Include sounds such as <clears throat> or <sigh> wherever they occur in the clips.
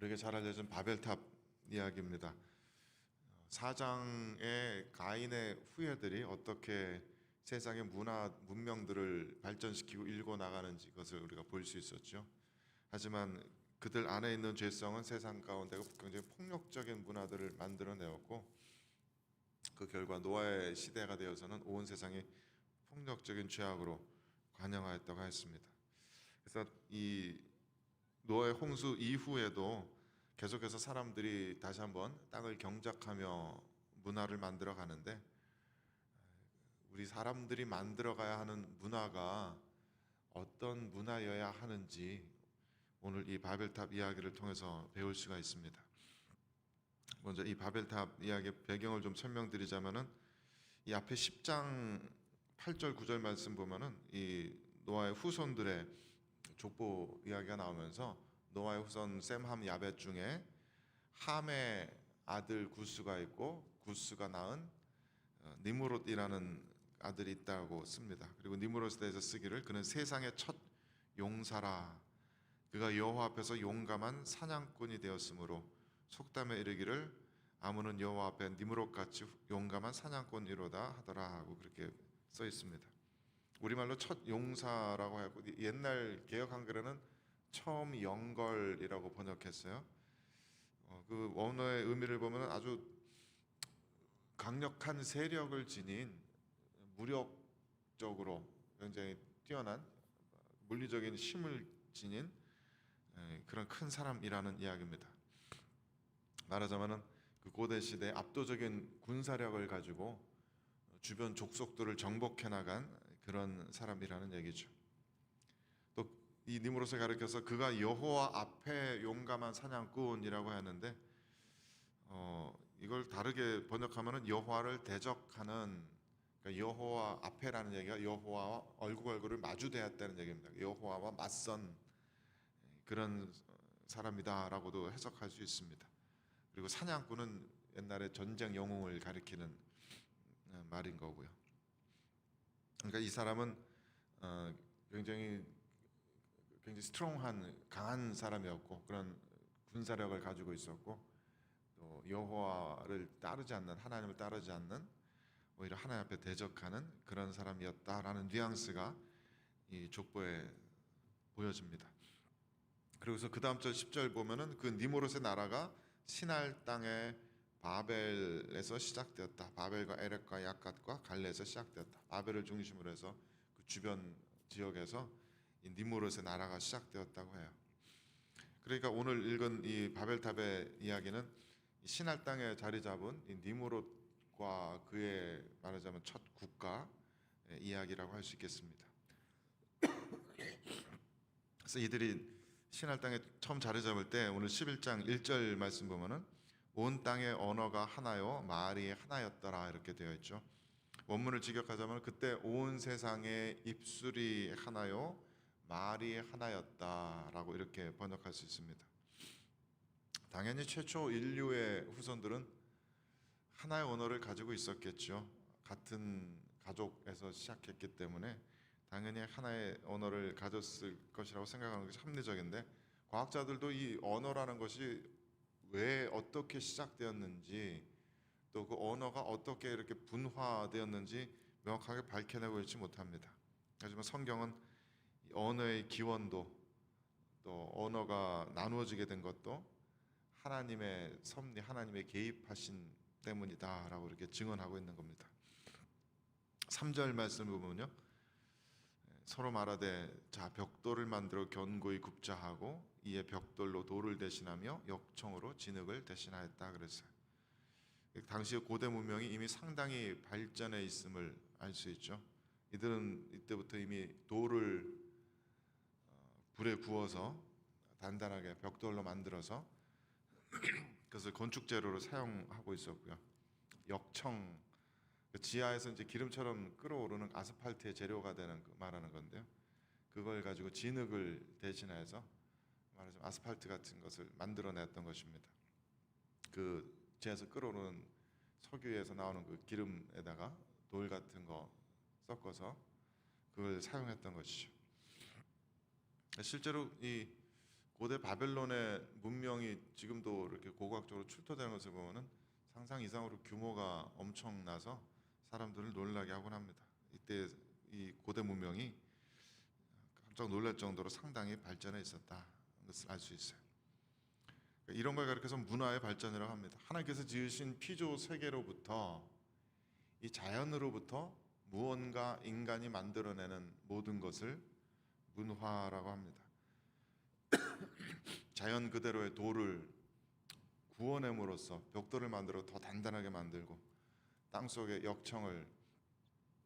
우리에게 잘 알려진 바벨탑 이야기입니다. 사장의 가인의 후예들이 어떻게 세상의 문화 문명들을 발전시키고 일궈 나가는지 그것을 우리가 볼 수 있었죠. 하지만 그들 안에 있는 죄성은 세상 가운데 굉장히 폭력적인 문화들을 만들어내었고 그 결과 노아의 시대가 되어서는 온 세상이 폭력적인 죄악으로 관영하였다고 했습니다. 그래서 이 노아의 홍수 이후에도 계속해서 사람들이 다시 한번 땅을 경작하며 문화를 만들어 가는데 우리 사람들이 만들어 가야 하는 문화가 어떤 문화여야 하는지 오늘 이 바벨탑 이야기를 통해서 배울 수가 있습니다. 먼저 이 바벨탑 이야기의 배경을 좀 설명드리자면은 이 앞에 10장 8절 9절 말씀 보면은 이 노아의 후손들의 족보 이야기가 나오면서 노아의 후손 셈함 야벳 중에 함의 아들 구스가 있고 구스가 낳은 어, 니무롯이라는 아들이 있다고 씁니다. 그리고 니무롯에 대해서 쓰기를 그는 세상의 첫 용사라 그가 여호와 앞에서 용감한 사냥꾼이 되었으므로 속담에 이르기를 아무는 여호와 앞에 니무롯 같이 용감한 사냥꾼이로다 하더라 하고 그렇게 써 있습니다. 우리말로 첫 용사라고 하고 옛날 개혁 한글에는 처음 영걸이라고 번역했어요. 어, 그 원어의 의미를 보면 아주 강력한 세력을 지닌 무력적으로 굉장히 뛰어난 물리적인 힘을 지닌 에, 그런 큰 사람이라는 이야기입니다. 말하자면은 그 고대 시대 압도적인 군사력을 가지고 주변 족속들을 정복해 나간 그런 사람이라는 얘기죠. 또이 니무롯을 가리켜서 그가 여호와 앞에 용감한 사냥꾼이라고 하는데 어, 이걸 다르게 번역하면은 여호와를 대적하는 그러니까 여호와 앞에라는 얘기가 여호와와 얼굴 얼굴을 마주대었다는 얘기입니다. 여호와와 맞선 그런 사람이다라고도 해석할 수 있습니다. 그리고 사냥꾼은 옛날에 전쟁 영웅을 가리키는 어, 말인 거고요. 그러니까 이 사람은 어, 굉장히 굉장히 스트롱한 강한 사람이었고 그런 군사력을 가지고 있었고 또 여호와를 따르지 않는 하나님을 따르지 않는 오히려 하나님 앞에 대적하는 그런 사람이었다라는 뉘앙스가 이 족보에 보여집니다. 그리고서 그 다음 절 10절 보면은 그 니모롯의 나라가 신할 땅의 바벨에서 시작되었다. 바벨과 에렉과 야갓과 갈레에서 시작되었다. 바벨을 중심으로 해서 그 주변 지역에서 이 니무롯의 나라가 시작되었다고 해요. 그러니까 오늘 읽은 이 바벨탑의 이야기는 이 신할 땅에 자리 잡은 이 니무롯과 그의 말하자면 첫 국가 이야기라고 할 수 있겠습니다. 그래서 이들이 신할 땅에 처음 자리 잡을 때 오늘 11장 1절 말씀 보면은 온 땅의 언어가 하나요 말이 하나였더라 이렇게 되어 있죠. 원문을 직역하자면 그때 온 세상의 입술이 하나요 말이 하나였다라고 이렇게 번역할 수 있습니다. 당연히 최초 인류의 후손들은 하나의 언어를 가지고 있었겠죠. 같은 가족에서 시작했기 때문에 당연히 하나의 언어를 가졌을 것이라고 생각하는 것이 합리적인데 과학자들도 이 언어라는 것이 왜 어떻게 시작되었는지 또 그 언어가 어떻게 이렇게 분화되었는지 명확하게 밝혀내고 있지 못합니다. 하지만 성경은 이 언어의 기원도 또 언어가 나누어지게 된 것도 하나님의 섭리, 하나님의 개입하신 때문이다라고 이렇게 증언하고 있는 겁니다. 3절 말씀을 보면요. 서로 말하되 자 벽돌을 만들어 견고히 굽자 하고 이에 벽돌로 돌을 대신하며 역청으로 진흙을 대신하였다 그랬어요. 당시 고대 문명이 이미 상당히 발전해 있음을 알 수 있죠. 이들은 이때부터 이미 돌을 어, 불에 구워서 단단하게 벽돌로 만들어서 <clears throat> 그것을 건축 재료로 사용하고 있었고요. 역청 그 지하에서 이제 기름처럼 끓어오르는 아스팔트의 재료가 되는 그 말하는 건데요. 그걸 가지고 진흙을 대신해서 말하자면 아스팔트 같은 것을 만들어냈던 것입니다. 그 지하에서 끓어오르는 석유에서 나오는 그 기름에다가 돌 같은 거 섞어서 그걸 사용했던 것이죠. 실제로 이 고대 바벨론의 문명이 지금도 이렇게 고고학적으로 출토되는 것을 보면은 상상 이상으로 규모가 엄청나서 사람들을 놀라게 하곤 합니다. 이때 이 고대 문명이 깜짝 놀랄 정도로 상당히 발전해 있었다 것을 알 수 있어요. 그러니까 이런 걸 가리켜서 문화의 발전이라고 합니다. 하나님께서 지으신 피조 세계로부터 이 자연으로부터 무언가 인간이 만들어내는 모든 것을 문화라고 합니다. <coughs> 자연 그대로의 돌을 구워냄으로써 벽돌을 만들어 더 단단하게 만들고 땅 속에 역청을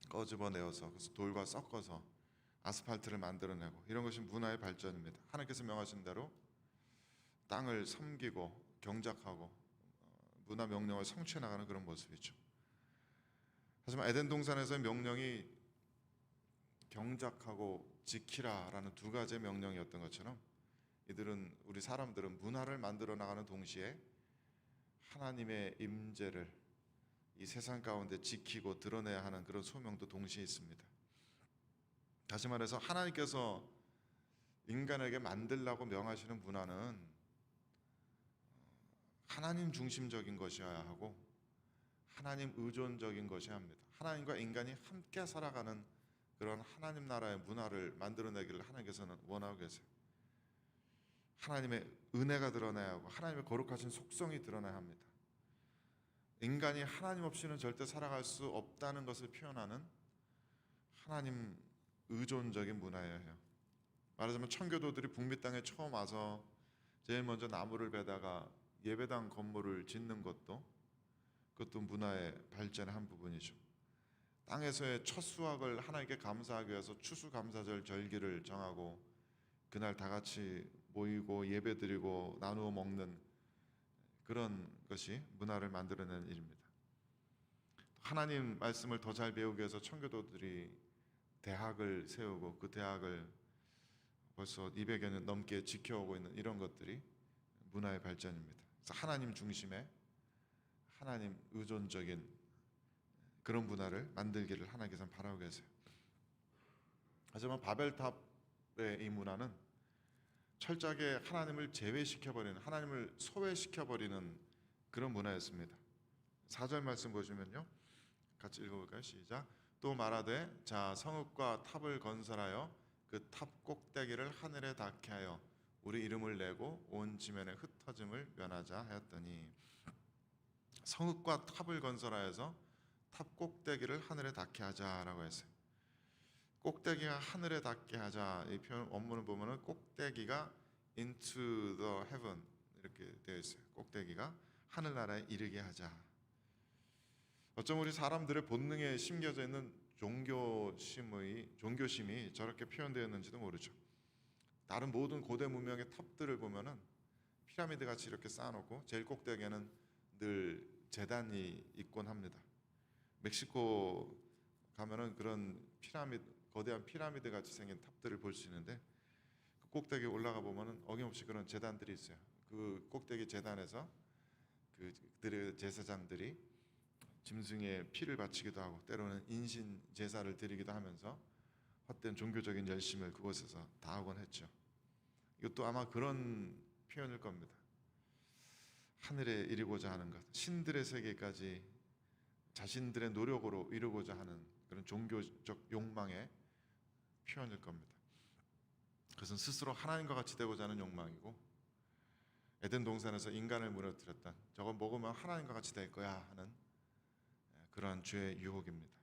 꺼집어내어서 그래서 돌과 섞어서 아스팔트를 만들어내고 이런 것이 문화의 발전입니다. 하나님께서 명하신 대로 땅을 섬기고 경작하고 어, 문화 명령을 성취해 나가는 그런 모습이죠. 하지만 에덴 동산에서의 명령이 경작하고 지키라라는 두 가지의 명령이었던 것처럼 이들은 우리 사람들은 문화를 만들어 나가는 동시에 하나님의 임재를 이 세상 가운데 지키고 드러내야 하는 그런 소명도 동시에 있습니다. 다시 말해서 하나님께서 인간에게 만들라고 명하시는 문화는 하나님 중심적인 것이어야 하고 하나님 의존적인 것이어야 합니다. 하나님과 인간이 함께 살아가는 그런 하나님 나라의 문화를 만들어내기를 하나님께서는 원하고 계세요. 하나님의 은혜가 드러나야 하고 하나님의 거룩하신 속성이 드러나야 합니다. 인간이 하나님 없이는 절대 살아갈 수 없다는 것을 표현하는 하나님 의존적인 문화여야 해요. 말하자면 청교도들이 북미 땅에 처음 와서 제일 먼저 나무를 베다가 예배당 건물을 짓는 것도 그것도 문화의 발전의 한 부분이죠. 땅에서의 첫 수확을 하나님께 감사하기 위해서 추수감사절 절기를 정하고 그날 다 같이 모이고 예배드리고 나누어 먹는 그런 것이 문화를 만들어내는 일입니다. 하나님 말씀을 더 잘 배우기 위해서 청교도들이 대학을 세우고 그 대학을 벌써 200여 년 넘게 지켜오고 있는 이런 것들이 문화의 발전입니다. 그래서 하나님 중심의 하나님 의존적인 그런 문화를 만들기를 하나님께서 바라고 계세요. 하지만 바벨탑의 이 문화는 철저하게 하나님을 제외시켜 버리는 하나님을 소외시켜 버리는 그런 문화였습니다. 4절 말씀 보시면요. 같이 읽어 볼까요? 시작. 또 말하되 자 성읍과 탑을 건설하여 그 탑 꼭대기를 하늘에 닿게 하여 우리 이름을 내고 온 지면에 흩어짐을 면하자 하였더니 성읍과 탑을 건설하여서 탑 꼭대기를 하늘에 닿게 하자라고 했어요. 꼭대기가 하늘에 닿게 하자 이 표현 원문을 보면은 꼭대기가 into the heaven 이렇게 되어 있어요. 꼭대기가 하늘나라에 이르게 하자. 어쩜 우리 사람들의 본능에 심겨져 있는 종교심의 종교심이 저렇게 표현되었는지도 모르죠. 다른 모든 고대 문명의 탑들을 보면은 피라미드 같이 이렇게 쌓아놓고 제일 꼭대기에는 늘 재단이 있곤 합니다. 멕시코 가면은 그런 피라미드 거대한 피라미드 같이 생긴 탑들을 볼 수 있는데 그 꼭대기에 올라가 보면은 어김없이 그런 재단들이 있어요. 그 꼭대기 재단에서 그들의 제사장들이 짐승의 피를 바치기도 하고 때로는 인신 제사를 드리기도 하면서 헛된 종교적인 열심을 그곳에서 다하곤 했죠. 이것도 아마 그런 표현일 겁니다. 하늘에 이르고자 하는 것, 신들의 세계까지 자신들의 노력으로 이루고자 하는 그런 종교적 욕망의 표현일 겁니다. 그것은 스스로 하나님과 같이 되고자 하는 욕망이고 에덴 동산에서 인간을 무너뜨렸던 저거 먹으면 하나님과 같이 될 거야 하는 그러한 죄의 유혹입니다.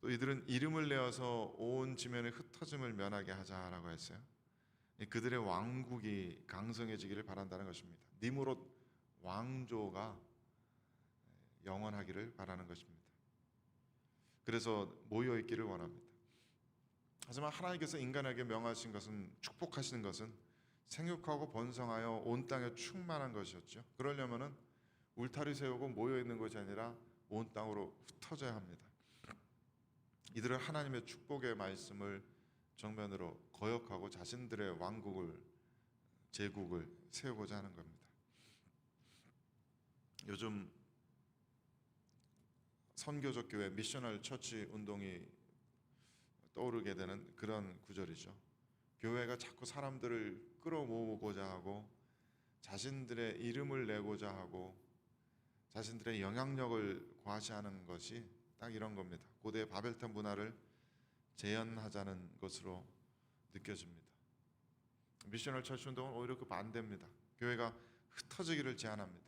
또 이들은 이름을 내어서 온 지면의 흩어짐을 면하게 하자라고 했어요. 그들의 왕국이 강성해지기를 바란다는 것입니다. 니무롯 왕조가 영원하기를 바라는 것입니다. 그래서 모여 있기를 원합니다. 하지만 하나님께서 인간에게 명하신 것은 축복하시는 것은 생육하고 번성하여 온 땅에 충만한 것이었죠. 그러려면은 울타리 세우고 모여 있는 것이 아니라 온 땅으로 흩어져야 합니다. 이들은 하나님의 축복의 말씀을 정면으로 거역하고 자신들의 왕국을 제국을 세우고자 하는 겁니다. 요즘 선교적 교회 미셔널 처치 운동이 떠오르게 되는 그런 구절이죠. 교회가 자꾸 사람들을 끌어모으고자 하고 자신들의 이름을 내고자 하고 자신들의 영향력을 과시하는 것이 딱 이런 겁니다. 고대 바벨탑 문화를 재현하자는 것으로 느껴집니다. 미셔널 처치 운동은 오히려 그 반대입니다. 교회가 흩어지기를 제안합니다.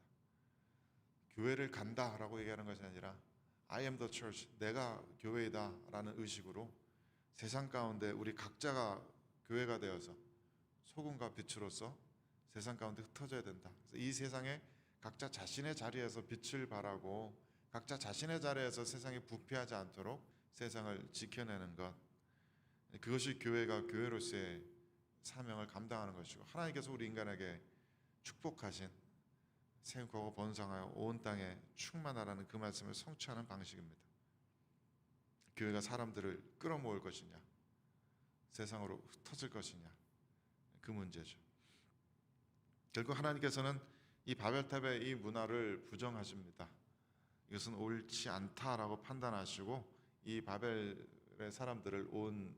교회를 간다라고 얘기하는 것이 아니라 I am the church, 내가 교회이다라는 의식으로 세상 가운데 우리 각자가 교회가 되어서 소금과 빛으로서 세상 가운데 흩어져야 된다. 이 세상에 각자 자신의 자리에서 빛을 발하고 각자 자신의 자리에서 세상에 부패하지 않도록 세상을 지켜내는 것. 그것이 교회가 교회로서의 사명을 감당하는 것이고 하나님께서 우리 인간에게 축복하신 생육하고 번성하여 온 땅에 충만하라는 그 말씀을 성취하는 방식입니다. 교회가 사람들을 끌어모을 것이냐, 세상으로 흩어질 것이냐, 그 문제죠. 결국 하나님께서는 이 바벨탑의 이 문화를 부정하십니다. 이것은 옳지 않다라고 판단하시고 이 바벨의 사람들을 온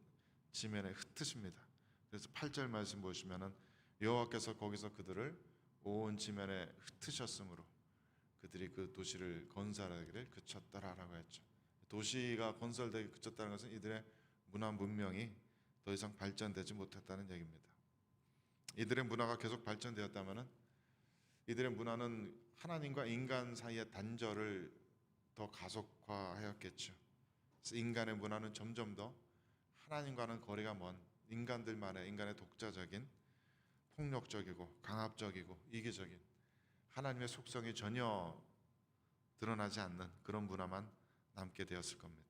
지면에 흩으십니다. 그래서 8절 말씀 보시면은 여호와께서 거기서 그들을 온 지면에 흩으셨으므로 그들이 그 도시를 건설하기를 그쳤더라라고 했죠. 도시가 건설되기 그쳤다는 것은 이들의 문화 문명이 더 이상 발전되지 못했다는 얘기입니다. 이들의 문화가 계속 발전되었다면은 이들의 문화는 하나님과 인간 사이의 단절을 더 가속화하였겠죠. 인간의 문화는 점점 더 하나님과는 거리가 먼 인간들만의 인간의 독자적인 폭력적이고 강압적이고 이기적인 하나님의 속성이 전혀 드러나지 않는 그런 문화만 남게 되었을 겁니다.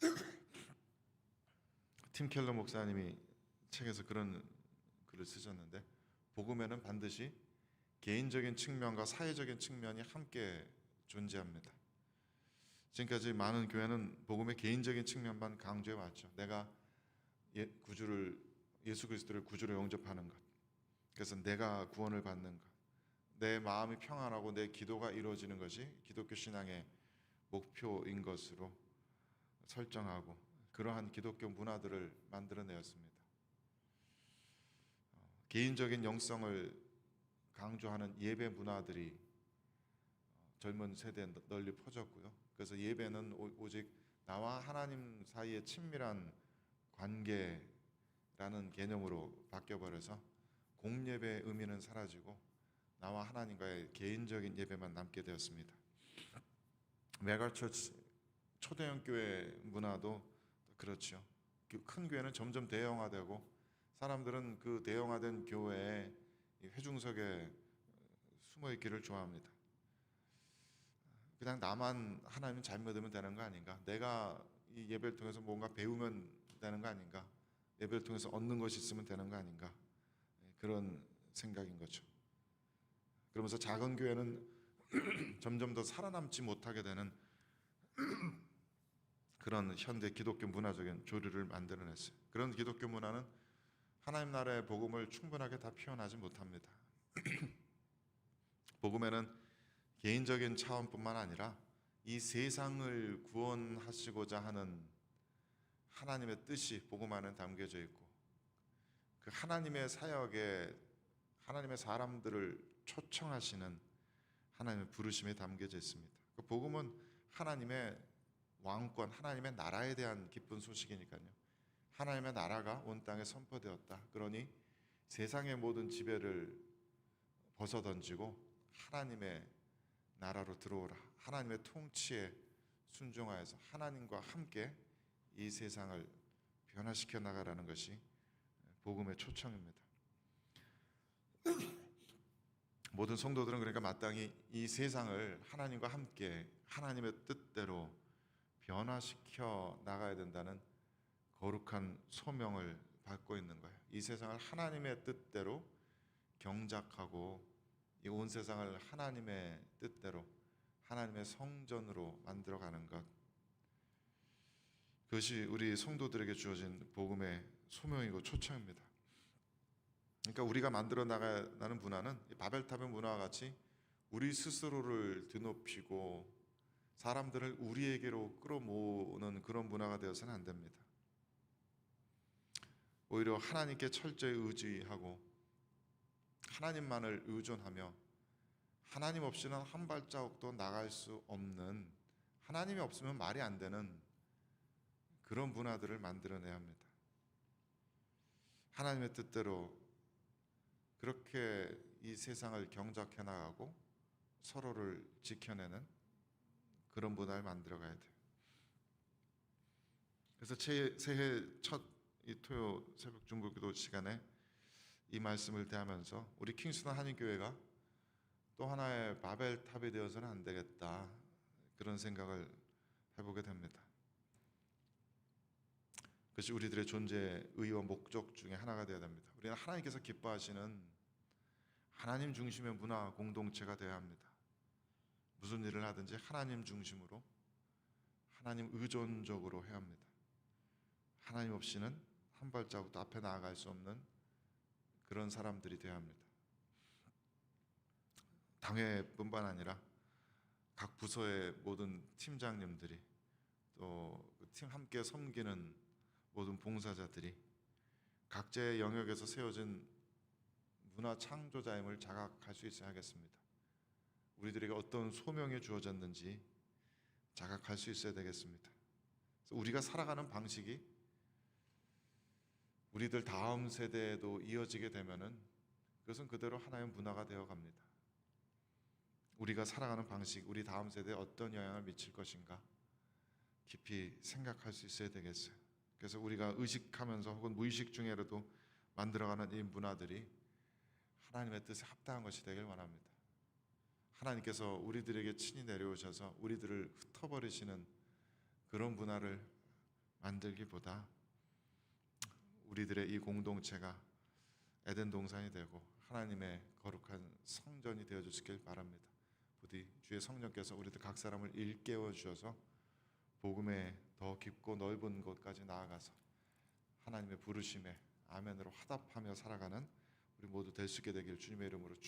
<clears throat> 팀 켈러 목사님이 책에서 그런 글을 쓰셨는데 복음에는 반드시 개인적인 측면과 사회적인 측면이 함께 존재합니다. 지금까지 많은 교회는 복음의 개인적인 측면만 강조해 왔죠. 내가 예, 구주를 예수 그리스도를 구주로 영접하는 것. 그래서 내가 구원을 받는 것. 내 마음이 평안하고 내 기도가 이루어지는 것이 기독교 신앙의 목표인 것으로 설정하고 그러한 기독교 문화들을 만들어내었습니다. 어, 개인적인 영성을 강조하는 예배 문화들이 어, 젊은 세대에 널리 퍼졌고요. 그래서 예배는 오- 오직 나와 하나님 사이의 친밀한 관계라는 개념으로 바뀌어 버려서 공예배의 의미는 사라지고 나와 하나님과의 개인적인 예배만 남게 되었습니다. 메가처치 초대형 교회 문화도 그렇죠. 그큰 교회는 점점 대형화되고 사람들은 그 대형화된 교회에 이 회중석에 숨어 있기를 좋아합니다. 그냥 나만 하나님 잘 믿으면 되는 거 아닌가? 내가 이 예배를 통해서 뭔가 배우면 되는 거 아닌가? 예배를 통해서 얻는 것이 있으면 되는 거 아닌가? 예, 그런 생각인 거죠. 그러면서 작은 교회는 <clears throat> 점점 더 살아남지 못하게 되는 <clears throat> 그런 현대 기독교 문화적인 조류를 만들어냈어요. 그런 기독교 문화는 하나님 나라의 복음을 충분하게 다 표현하지 못합니다. <clears throat> 복음에는 개인적인 차원뿐만 아니라 이 세상을 구원하시고자 하는 하나님의 뜻이 복음 안에 담겨져 있고 그 하나님의 사역에 하나님의 사람들을 초청하시는 하나님의 부르심이 담겨져 있습니다. 그 복음은 하나님의 왕권, 하나님의 나라에 대한 기쁜 소식이니까요. 하나님의 나라가 온 땅에 선포되었다. 그러니 세상의 모든 지배를 벗어던지고 하나님의 나라로 들어오라. 하나님의 통치에 순종하여서 하나님과 함께 이 세상을 변화시켜 나가라는 것이 복음의 초청입니다. 모든 성도들은 그러니까 마땅히 이 세상을 하나님과 함께 하나님의 뜻대로 변화시켜 나가야 된다는 거룩한 소명을 받고 있는 거예요. 이 세상을 하나님의 뜻대로 경작하고 이 온 세상을 하나님의 뜻대로 하나님의 성전으로 만들어 가는 것. 그것이 우리 성도들에게 주어진 복음의 소명이고 초청입니다. 그러니까 우리가 만들어 나가는 문화는 이 바벨탑의 문화와 같이 우리 스스로를 드높이고 사람들을 우리에게로 끌어모으는 그런 문화가 되어서는 안 됩니다. 오히려 하나님께 철저히 의지하고 하나님만을 의존하며 하나님 없이는 한 발자국도 나갈 수 없는 하나님이 없으면 말이 안 되는 그런 문화들을 만들어내야 합니다. 하나님의 뜻대로 그렇게 이 세상을 경작해 나가고 서로를 지켜내는 그런 문화를 만들어 가야 돼요. 그래서 제- 새해 첫 이 토요 새벽 중보기도 시간에 이 말씀을 대하면서 우리 킹스턴 한인교회가 또 하나의 바벨탑이 되어서는 안 되겠다 그런 생각을 해보게 됩니다. 그것이 우리들의 존재 의와 목적 중에 하나가 되어야 됩니다. 우리는 하나님께서 기뻐하시는 하나님 중심의 문화 공동체가 되어야 합니다. 무슨 일을 하든지 하나님 중심으로 하나님 의존적으로 해야 합니다. 하나님 없이는 한 발자국도 앞에 나아갈 수 없는 그런 사람들이 되어야 합니다. 당회뿐만 아니라 각 부서의 모든 팀장님들이 또그팀 함께 섬기는 모든 봉사자들이 각자의 영역에서 세워진 문화 창조자임을 자각할 수 있어야 하겠습니다. 우리들에게 어떤 소명이 주어졌는지 자각할 수 있어야 되겠습니다. 우리가 살아가는 방식이 우리들 다음 세대에도 이어지게 되면은 그것은 그대로 하나의 문화가 되어 갑니다. 우리가 살아가는 방식, 우리 다음 세대에 어떤 영향을 미칠 것인가 깊이 생각할 수 있어야 되겠어요. 그래서 우리가 의식하면서 혹은 무의식 중에라도 만들어가는 이 문화들이 하나님의 뜻에 합당한 것이 되길 원합니다. 하나님께서 우리들에게 친히 내려오셔서 우리들을 흩어버리시는 그런 문화를 만들기보다 우리들의 이 공동체가 에덴 동산이 되고 하나님의 거룩한 성전이 되어 주시길 바랍니다. 부디 주의 성령께서 우리들 각 사람을 일깨워 주셔서 복음의 더 깊고 넓은 곳까지 나아가서 하나님의 부르심에 아멘으로 화답하며 살아가는 모두 될 수 있게 되길 주님의 이름으로